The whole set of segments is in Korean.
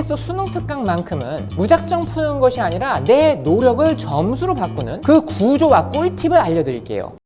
EBS 수능 특강만큼은 무작정 푸는 것이 아니라 내 노력을 점수로 바꾸는 그 구조와 꿀팁을 알려드릴게요.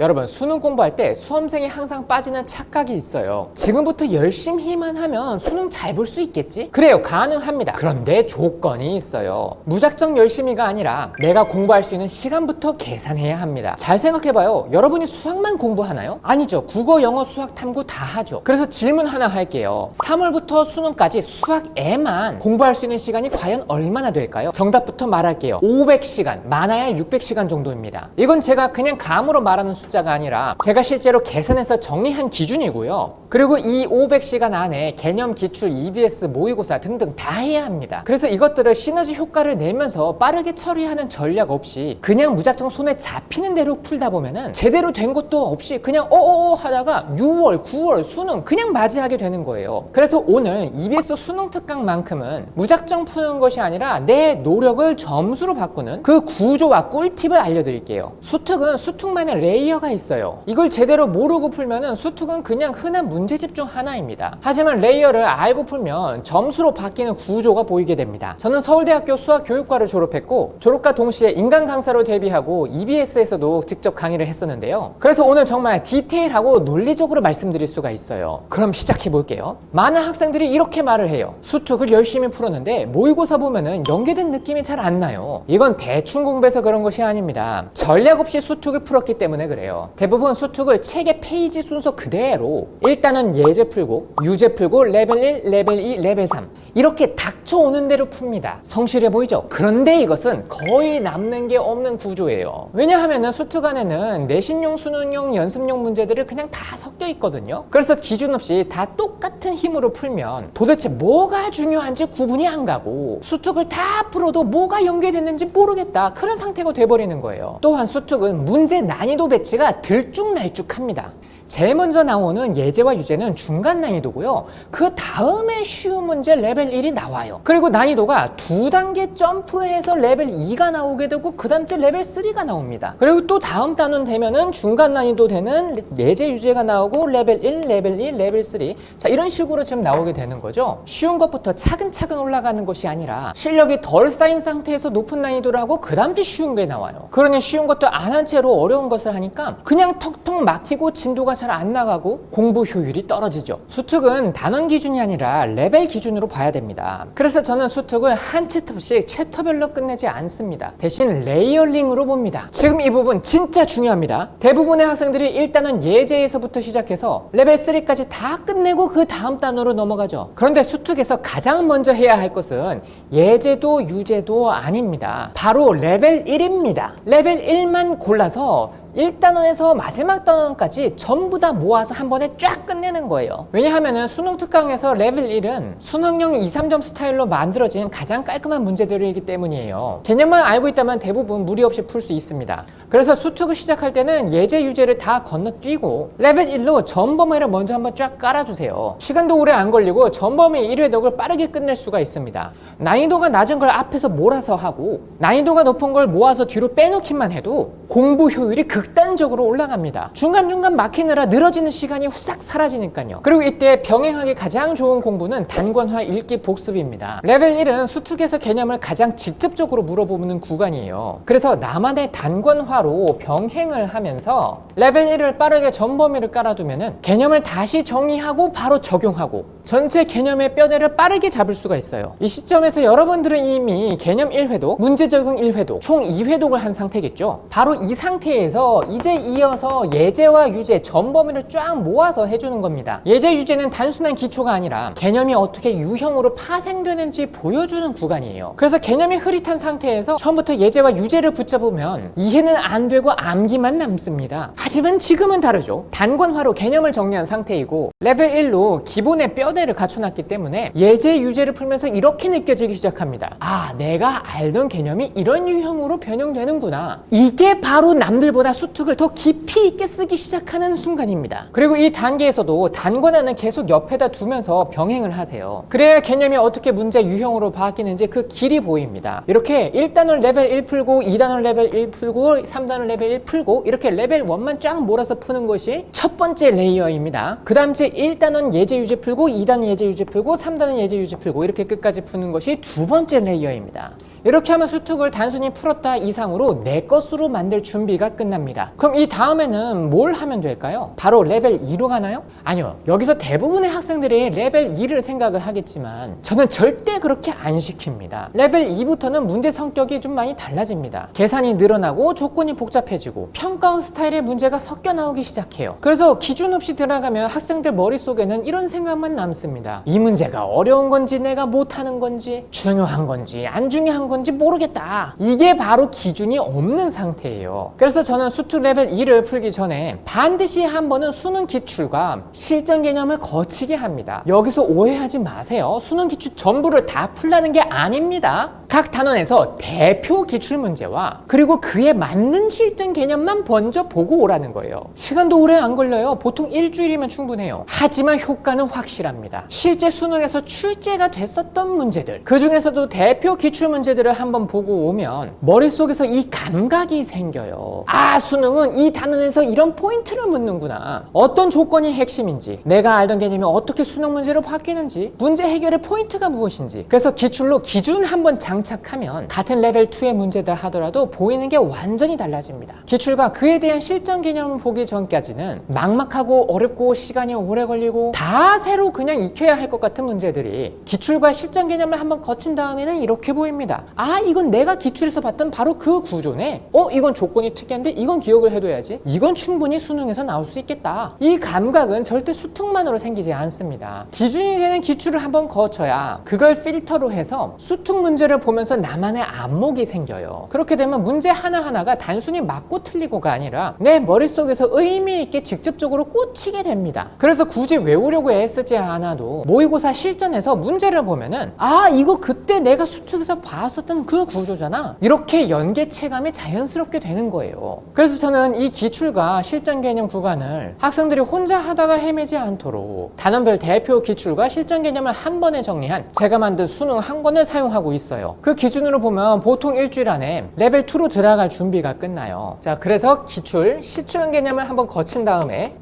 여러분 수능 공부할 때 수험생이 항상 빠지는 착각이 있어요. 지금부터 열심히만 하면 수능 잘 볼 수 있겠지? 그래요 가능합니다. 그런데 조건이 있어요. 무작정 열심히가 아니라 내가 공부할 수 있는 시간부터 계산해야 합니다. 잘 생각해봐요. 여러분이 수학만 공부하나요? 아니죠. 국어 영어 수학 탐구 다 하죠. 그래서 질문 하나 할게요. 3월부터 수능까지 수학에만 공부할 수 있는 시간이 과연 얼마나 될까요? 정답부터 말할게요. 500시간 많아야 600시간 정도입니다. 이건 제가 그냥 감으로 말하는 숫자가 아니라 제가 실제로 계산해서 정리한 기준이고요. 그리고 이 500시간 안에 개념, 기출, EBS, 모의고사 등등 다 해야 합니다. 그래서 이것들을 시너지 효과를 내면서 빠르게 처리하는 전략 없이 그냥 무작정 손에 잡히는 대로 풀다 보면은 제대로 된 것도 없이 그냥 어어어 하다가 6월, 9월 수능 그냥 맞이하게 되는 거예요. 그래서 오늘 EBS 수능 특강만큼은 무작정 푸는 것이 아니라 내 노력을 점수로 바꾸는 그 구조와 꿀팁을 알려드릴게요. 수특은 수특만의 레이어 가 있어요. 이걸 제대로 모르고 풀면은 수특은 그냥 흔한 문제집 중 하나입니다. 하지만 레이어를 알고 풀면 점수로 바뀌는 구조가 보이게 됩니다. 저는 서울대학교 수학교육과를 졸업했고 졸업과 동시에 인간 강사로 데뷔하고 EBS에서도 직접 강의를 했었는데요. 그래서 오늘 정말 디테일하고 논리적으로 말씀드릴 수가 있어요. 그럼 시작해 볼게요. 많은 학생들이 이렇게 말을 해요. 수특을 열심히 풀었는데 모의고사 보면은 연계된 느낌이 잘 안 나요. 이건 대충 공부해서 그런 것이 아닙니다. 전략 없이 수특을 풀었기 때문에 그래요. 대부분 수특을 책의 페이지 순서 그대로 일단은 예제 풀고 유제 풀고 레벨 1, 레벨 2, 레벨 3 이렇게 닥쳐오는 대로 풉니다. 성실해 보이죠? 그런데 이것은 거의 남는 게 없는 구조예요. 왜냐하면 수특 안에는 내신용, 수능용, 연습용 문제들이 그냥 다 섞여 있거든요. 그래서 기준 없이 다 똑같은 힘으로 풀면 도대체 뭐가 중요한지 구분이 안 가고 수특을 다 풀어도 뭐가 연계됐는지 모르겠다. 그런 상태가 돼버리는 거예요. 또한 수특은 문제 난이도 배치 가 들쭉날쭉합니다. 제일 먼저 나오는 예제와 유제는 중간 난이도고요. 그 다음에 쉬운 문제 레벨 1이 나와요. 그리고 난이도가 두 단계 점프해서 레벨 2가 나오게 되고 그 다음 때 레벨 3가 나옵니다. 그리고 또 다음 단원 되면은 중간 난이도 되는 예제 유제가 나오고 레벨 1, 레벨 2, 레벨 3. 자, 이런 식으로 지금 나오게 되는 거죠. 쉬운 것부터 차근차근 올라가는 것이 아니라 실력이 덜 쌓인 상태에서 높은 난이도를 하고 그 다음 때 쉬운 게 나와요. 그러니 쉬운 것도 안 한 채로 어려운 것을 하니까 그냥 턱턱 막히고 진도가 잘 안 나가고 공부 효율이 떨어지죠. 수특은 단원 기준이 아니라 레벨 기준으로 봐야 됩니다. 그래서 저는 수특을 한 챕터씩 챕터별로 끝내지 않습니다. 대신 레이어링으로 봅니다. 지금 이 부분 진짜 중요합니다. 대부분의 학생들이 일단은 예제에서부터 시작해서 레벨 3까지 다 끝내고 그 다음 단어로 넘어가죠. 그런데 수특에서 가장 먼저 해야 할 것은 예제도 유제도 아닙니다. 바로 레벨 1입니다. 레벨 1만 골라서 1단원에서 마지막 단원까지 전부 다 모아서 한 번에 쫙 끝내는 거예요. 왜냐하면 수능 특강에서 레벨 1은 수능형 2, 3점 스타일로 만들어진 가장 깔끔한 문제들이기 때문이에요. 개념만 알고 있다면 대부분 무리 없이 풀 수 있습니다. 그래서 수특을 시작할 때는 예제, 유제를 다 건너뛰고 레벨 1로 전범위를 먼저 한번 쫙 깔아주세요. 시간도 오래 안 걸리고 전범위 1회독을 빠르게 끝낼 수가 있습니다. 난이도가 낮은 걸 앞에서 몰아서 하고 난이도가 높은 걸 모아서 뒤로 빼놓기만 해도 공부 효율이 극 단적으로 올라갑니다. 중간중간 막히느라 늘어지는 시간이 후싹 사라지니까요. 그리고 이때 병행하기 가장 좋은 공부는 단권화 읽기 복습입니다. 레벨 1은 수특에서 개념을 가장 직접적으로 물어보는 구간이에요. 그래서 나만의 단권화로 병행을 하면서 레벨 1을 빠르게 전범위를 깔아두면은 개념을 다시 정의하고 바로 적용하고 전체 개념의 뼈대를 빠르게 잡을 수가 있어요. 이 시점에서 여러분들은 이미 개념 1회독, 문제 적용 1회독, 총 2회독을 한 상태겠죠. 바로 이 상태에서 이제 이어서 예제와 유제 전 범위를 쫙 모아서 해주는 겁니다. 예제 유제는 단순한 기초가 아니라 개념이 어떻게 유형으로 파생되는지 보여주는 구간이에요. 그래서 개념이 흐릿한 상태에서 처음부터 예제와 유제를 붙잡으면 이해는 안 되고 암기만 남습니다. 하지만 지금은 다르죠. 단권화로 개념을 정리한 상태이고 레벨 1로 기본의 뼈대를 갖춰놨기 때문에 예제 유제를 풀면서 이렇게 느껴지기 시작합니다. 아, 내가 알던 개념이 이런 유형으로 변형되는구나. 이게 바로 남들보다 수특을 더 깊이 있게 쓰기 시작하는 순간입니다. 그리고 이 단계에서도 단권한은 계속 옆에다 두면서 병행을 하세요. 그래야 개념이 어떻게 문제 유형으로 바뀌는지 그 길이 보입니다. 이렇게 1단원 레벨 1 풀고 2단원 레벨 1 풀고 3단원 레벨 1 풀고 이렇게 레벨 1만 쫙 몰아서 푸는 것이 첫 번째 레이어입니다. 그 다음 제 1단원 예제 유제 풀고 2단원 예제 유제 풀고 3단원 예제 유제 풀고 이렇게 끝까지 푸는 것이 두 번째 레이어입니다. 이렇게 하면 수특을 단순히 풀었다 이상으로 내 것으로 만들 준비가 끝납니다. 그럼 이 다음에는 뭘 하면 될까요? 바로 레벨 2로 가나요? 아니요. 여기서 대부분의 학생들이 레벨 2를 생각을 하겠지만 저는 절대 그렇게 안 시킵니다. 레벨 2부터는 문제 성격이 좀 많이 달라집니다. 계산이 늘어나고 조건이 복잡해지고 평가원 스타일의 문제가 섞여 나오기 시작해요. 그래서 기준 없이 들어가면 학생들 머릿속에는 이런 생각만 남습니다. 이 문제가 어려운 건지 내가 못하는 건지 중요한 건지 안 중요한 건지 모르겠다. 이게 바로 기준이 없는 상태예요. 그래서 저는 수투 레벨 2를 풀기 전에 반드시 한 번은 수능 기출과 실전 개념을 거치게 합니다. 여기서 오해하지 마세요. 수능 기출 전부를 다 풀라는 게 아닙니다. 각 단원에서 대표 기출 문제와 그리고 그에 맞는 실전 개념만 먼저 보고 오라는 거예요. 시간도 오래 안 걸려요. 보통 일주일이면 충분해요. 하지만 효과는 확실합니다. 실제 수능에서 출제가 됐었던 문제들, 그 중에서도 대표 기출 문제들 을 한번 보고 오면 머릿속에서 이 감각이 생겨요. 아, 수능은 이 단원에서 이런 포인트를 묻는구나. 어떤 조건이 핵심인지, 내가 알던 개념이 어떻게 수능 문제로 바뀌는지, 문제 해결의 포인트가 무엇인지. 그래서 기출로 기준 한번 장착하면 같은 레벨 2의 문제다 하더라도 보이는 게 완전히 달라집니다. 기출과 그에 대한 실전 개념을 보기 전까지는 막막하고 어렵고 시간이 오래 걸리고 다 새로 그냥 익혀야 할 것 같은 문제들이 기출과 실전 개념을 한번 거친 다음에는 이렇게 보입니다. 아, 이건 내가 기출에서 봤던 바로 그 구조네. 어, 이건 조건이 특이한데 이건 기억을 해둬야지. 이건 충분히 수능에서 나올 수 있겠다. 이 감각은 절대 수특만으로 생기지 않습니다. 기준이 되는 기출을 한번 거쳐야 그걸 필터로 해서 수특 문제를 보면서 나만의 안목이 생겨요. 그렇게 되면 문제 하나하나가 단순히 맞고 틀리고가 아니라 내 머릿속에서 의미 있게 직접적으로 꽂히게 됩니다. 그래서 굳이 외우려고 애쓰지 않아도 모의고사 실전에서 문제를 보면은 아, 이거 그때 내가 수특에서 봤었던 그 구조잖아. 이렇게 연계 체감이 자연스럽게 되는 거예요. 그래서 저는 이 기출과 실전 개념 구간을 학생들이 혼자 하다가 헤매지 않도록 단원별 대표 기출과 실전 개념을 한 번에 정리한 제가 만든 수능 한 권을 사용하고 있어요. 그 기준으로 보면 보통 일주일 안에 레벨 2로 들어갈 준비가 끝나요. 자, 그래서 기출, 실전 개념을 한번 거친 다음에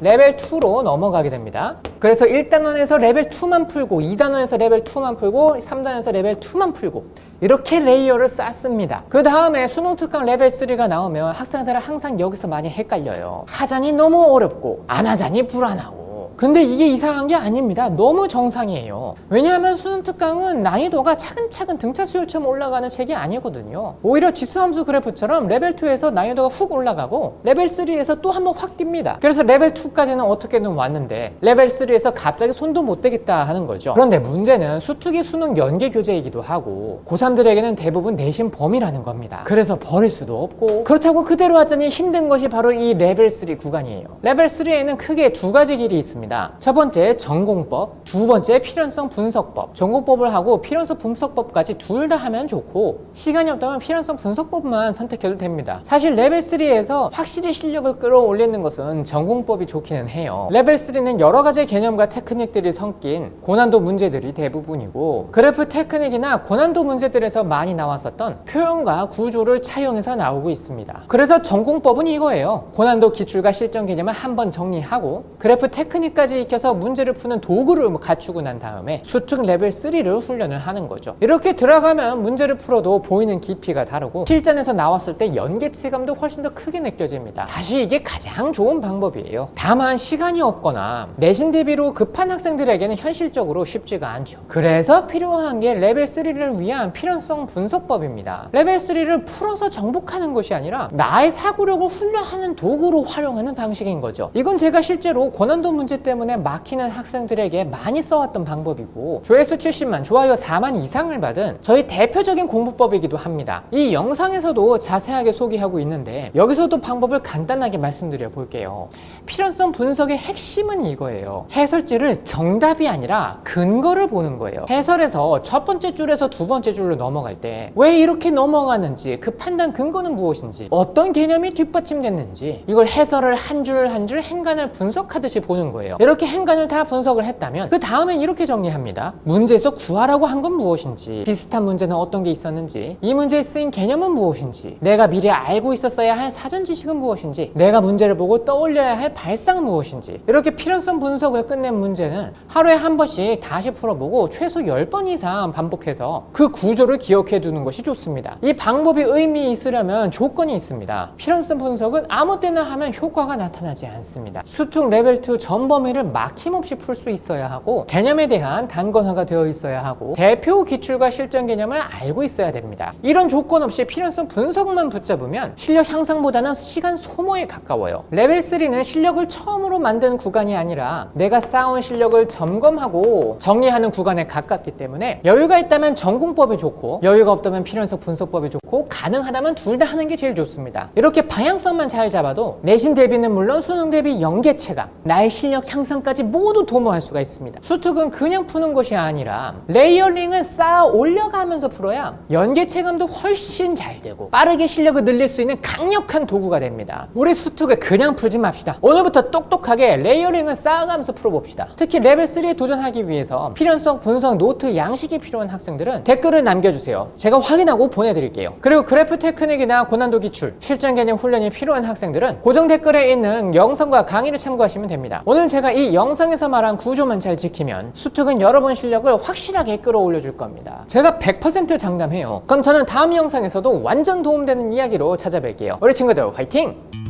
레벨 2로 넘어가게 됩니다. 그래서 1단원에서 레벨 2만 풀고 2단원에서 레벨 2만 풀고 3단원에서 레벨 2만 풀고 이렇게 레이어를 쌓습니다. 그 다음에 수능 특강 레벨 3가 나오면 학생들은 항상 여기서 많이 헷갈려요. 하자니 너무 어렵고 안 하자니 불안하고 근데 이게 이상한 게 아닙니다. 너무 정상이에요. 왜냐하면 수능 특강은 난이도가 차근차근 등차 수열처럼 올라가는 책이 아니거든요. 오히려 지수함수 그래프처럼 레벨 2에서 난이도가 훅 올라가고 레벨 3에서 또 한번 확 뜁니다. 그래서 레벨 2까지는 어떻게든 왔는데 레벨 3에서 갑자기 손도 못 대겠다 하는 거죠. 그런데 문제는 수특이 수능 연계 교재이기도 하고 고3들에게는 대부분 내신 범위라는 겁니다. 그래서 버릴 수도 없고 그렇다고 그대로 하자니 힘든 것이 바로 이 레벨 3 구간이에요. 레벨 3에는 크게 두 가지 길이 있습니다. 첫 번째 전공법, 두 번째 필연성 분석법. 전공법을 하고 필연성 분석법까지 둘 다 하면 좋고 시간이 없다면 필연성 분석법만 선택해도 됩니다. 사실 레벨 3에서 확실히 실력을 끌어올리는 것은 전공법이 좋기는 해요. 레벨 3는 여러 가지 개념과 테크닉들이 섞인 고난도 문제들이 대부분이고 그래프 테크닉이나 고난도 문제들에서 많이 나왔었던 표현과 구조를 차용해서 나오고 있습니다. 그래서 전공법은 이거예요. 고난도 기출과 실전 개념을 한번 정리하고 그래프 테크닉 까지 익혀서 문제를 푸는 도구를 뭐 갖추고 난 다음에 수특 레벨 3를 훈련을 하는 거죠. 이렇게 들어가면 문제를 풀어도 보이는 깊이가 다르고 실전에서 나왔을 때 연계체감도 훨씬 더 크게 느껴집니다. 사실 이게 가장 좋은 방법이에요. 다만 시간이 없거나 내신 대비로 급한 학생들에게는 현실적으로 쉽지가 않죠. 그래서 필요한 게 레벨 3를 위한 필연성 분석법입니다. 레벨 3를 풀어서 정복하는 것이 아니라 나의 사고력을 훈련하는 도구로 활용하는 방식인 거죠. 이건 제가 실제로 고난도 문제 때 때문에 막히는 학생들에게 많이 써왔던 방법이고 조회수 70만, 좋아요 4만 이상을 받은 저희 대표적인 공부법이기도 합니다. 이 영상에서도 자세하게 소개하고 있는데 여기서도 방법을 간단하게 말씀드려 볼게요. 필연성 분석의 핵심은 이거예요. 해설지를 정답이 아니라 근거를 보는 거예요. 해설에서 첫 번째 줄에서 두 번째 줄로 넘어갈 때 왜 이렇게 넘어가는지 그 판단 근거는 무엇인지 어떤 개념이 뒷받침됐는지 이걸 해설을 한 줄 한 줄 행간을 분석하듯이 보는 거예요. 이렇게 행간을 다 분석을 했다면 그 다음엔 이렇게 정리합니다. 문제에서 구하라고 한 건 무엇인지 비슷한 문제는 어떤 게 있었는지 이 문제에 쓰인 개념은 무엇인지 내가 미리 알고 있었어야 할 사전 지식은 무엇인지 내가 문제를 보고 떠올려야 할 발상은 무엇인지 이렇게 필연성 분석을 끝낸 문제는 하루에 한 번씩 다시 풀어보고 최소 10번 이상 반복해서 그 구조를 기억해 두는 것이 좋습니다. 이 방법이 의미 있으려면 조건이 있습니다. 필연성 분석은 아무 때나 하면 효과가 나타나지 않습니다. 수특 레벨 2 전범 위를 막힘없이 풀 수 있어야 하고 개념에 대한 단권화가 되어 있어야 하고 대표 기출과 실전 개념을 알고 있어야 됩니다. 이런 조건 없이 필연성 분석만 붙잡으면 실력 향상보다는 시간 소모에 가까워요. 레벨 3는 실력을 처음으로 만드는 구간이 아니라 내가 쌓아온 실력을 점검하고 정리하는 구간에 가깝기 때문에 여유가 있다면 전공법이 좋고 여유가 없다면 필연성 분석법이 좋고 가능하다면 둘 다 하는 게 제일 좋습니다. 이렇게 방향성만 잘 잡아도 내신 대비는 물론 수능 대비 연계 체감, 나의 실력 향상까지 모두 도모할 수가 있습니다. 수특은 그냥 푸는 것이 아니라 레이어링을 쌓아 올려가면서 풀어야 연계 체감도 훨씬 잘 되고 빠르게 실력을 늘릴 수 있는 강력한 도구가 됩니다. 우리 수특을 그냥 풀지 맙시다. 오늘부터 똑똑하게 레이어링을 쌓아가면서 풀어봅시다. 특히 레벨 3에 도전하기 위해서 필연성 분석 노트 양식이 필요한 학생들은 댓글을 남겨주세요. 제가 확인하고 보내드릴게요. 그리고 그래프 테크닉이나 고난도 기출, 실전 개념 훈련이 필요한 학생들은 고정 댓글에 있는 영상과 강의를 참고하시면 됩니다. 오늘 제가 이 영상에서 말한 구조만 잘 지키면 수특은 여러분 실력을 확실하게 끌어올려 줄 겁니다. 제가 100% 장담해요. 그럼 저는 다음 영상에서도 완전 도움되는 이야기로 찾아뵐게요. 우리 친구들 화이팅!